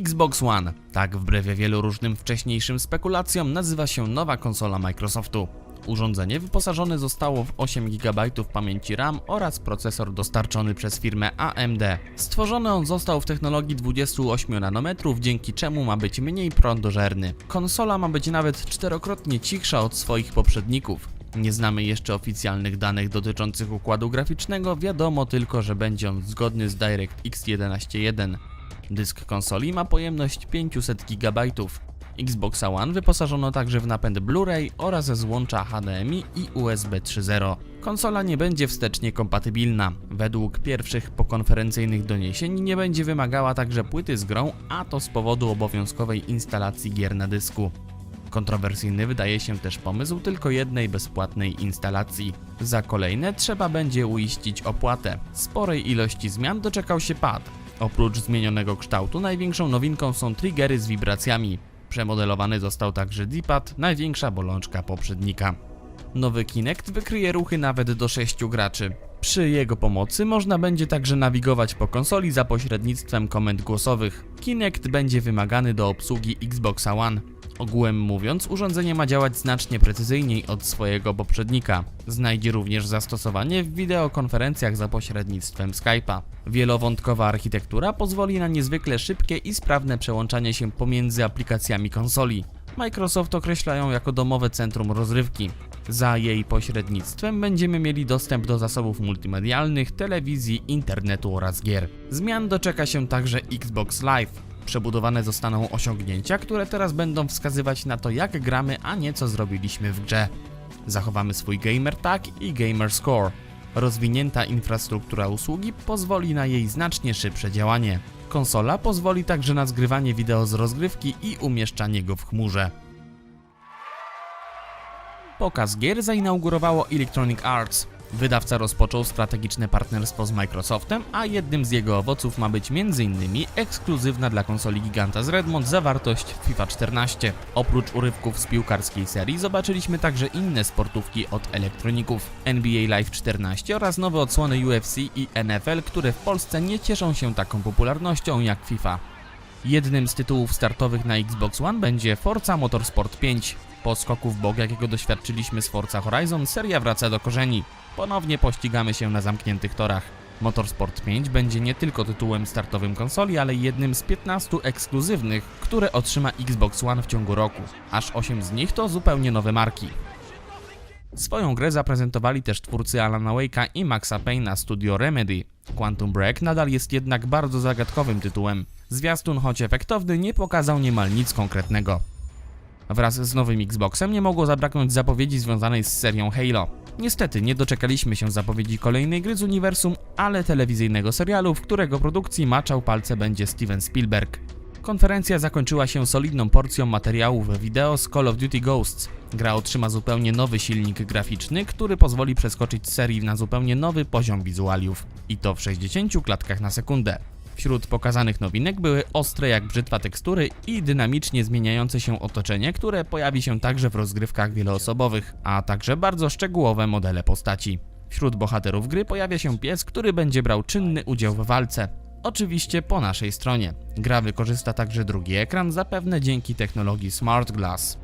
Xbox One. Tak wbrew wielu różnym wcześniejszym spekulacjom nazywa się nowa konsola Microsoftu. Urządzenie wyposażone zostało w 8 GB pamięci RAM oraz procesor dostarczony przez firmę AMD. Stworzony on został w technologii 28 nanometrów, dzięki czemu ma być mniej prądożerny. Konsola ma być nawet czterokrotnie cichsza od swoich poprzedników. Nie znamy jeszcze oficjalnych danych dotyczących układu graficznego, wiadomo tylko, że będzie on zgodny z DirectX 11.1. Dysk konsoli ma pojemność 500 GB. Xbox One wyposażono także w napęd Blu-ray oraz złącza HDMI i USB 3.0. Konsola nie będzie wstecznie kompatybilna. Według pierwszych pokonferencyjnych doniesień nie będzie wymagała także płyty z grą, a to z powodu obowiązkowej instalacji gier na dysku. Kontrowersyjny wydaje się też pomysł tylko jednej bezpłatnej instalacji. Za kolejne trzeba będzie uiścić opłatę. Sporej ilości zmian doczekał się pad. Oprócz zmienionego kształtu największą nowinką są triggery z wibracjami. Przemodelowany został także D-pad, największa bolączka poprzednika. Nowy Kinect wykryje ruchy nawet do 6 graczy. Przy jego pomocy można będzie także nawigować po konsoli za pośrednictwem komend głosowych. Kinect będzie wymagany do obsługi Xboxa One. Ogółem mówiąc, urządzenie ma działać znacznie precyzyjniej od swojego poprzednika. Znajdzie również zastosowanie w wideokonferencjach za pośrednictwem Skype'a. Wielowątkowa architektura pozwoli na niezwykle szybkie i sprawne przełączanie się pomiędzy aplikacjami konsoli. Microsoft określa ją jako domowe centrum rozrywki. Za jej pośrednictwem będziemy mieli dostęp do zasobów multimedialnych, telewizji, internetu oraz gier. Zmian doczeka się także Xbox Live. Przebudowane zostaną osiągnięcia, które teraz będą wskazywać na to, jak gramy, a nie co zrobiliśmy w grze. Zachowamy swój gamer tag i gamer score. Rozwinięta infrastruktura usługi pozwoli na jej znacznie szybsze działanie. Konsola pozwoli także na zgrywanie wideo z rozgrywki i umieszczanie go w chmurze. Pokaz gier zainaugurowało Electronic Arts. Wydawca rozpoczął strategiczne partnerstwo z Microsoftem, a jednym z jego owoców ma być m.in. ekskluzywna dla konsoli giganta z Redmond zawartość FIFA 14. Oprócz urywków z piłkarskiej serii zobaczyliśmy także inne sportówki od elektroników. NBA Live 14 oraz nowe odsłony UFC i NFL, które w Polsce nie cieszą się taką popularnością jak FIFA. Jednym z tytułów startowych na Xbox One będzie Forza Motorsport 5. Po skoku w bok, jakiego doświadczyliśmy z Forza Horizon, seria wraca do korzeni. Ponownie pościgamy się na zamkniętych torach. Motorsport 5 będzie nie tylko tytułem startowym konsoli, ale jednym z 15 ekskluzywnych, które otrzyma Xbox One w ciągu roku. Aż 8 z nich to zupełnie nowe marki. Swoją grę zaprezentowali też twórcy Alana Wake'a i Maxa Payne'a Studio Remedy. Quantum Break nadal jest jednak bardzo zagadkowym tytułem. Zwiastun, choć efektowny, nie pokazał niemal nic konkretnego. Wraz z nowym Xboxem nie mogło zabraknąć zapowiedzi związanej z serią Halo. Niestety nie doczekaliśmy się zapowiedzi kolejnej gry z uniwersum, ale telewizyjnego serialu, w którego produkcji maczał palce będzie Steven Spielberg. Konferencja zakończyła się solidną porcją materiałów wideo z Call of Duty Ghosts. Gra otrzyma zupełnie nowy silnik graficzny, który pozwoli przeskoczyć serii na zupełnie nowy poziom wizualiów. I to w 60 klatkach na sekundę. Wśród pokazanych nowinek były ostre jak brzytwa tekstury i dynamicznie zmieniające się otoczenie, które pojawi się także w rozgrywkach wieloosobowych, a także bardzo szczegółowe modele postaci. Wśród bohaterów gry pojawia się pies, który będzie brał czynny udział w walce. Oczywiście po naszej stronie. Gra wykorzysta także drugi ekran, zapewne dzięki technologii Smart Glass.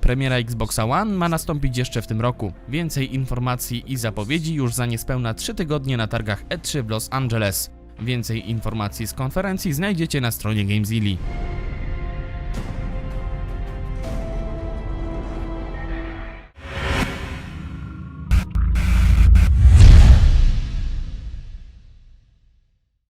Premiera Xboxa One ma nastąpić jeszcze w tym roku. Więcej informacji i zapowiedzi już za niespełna 3 tygodnie na targach E3 w Los Angeles. Więcej informacji z konferencji znajdziecie na stronie Gamezilly.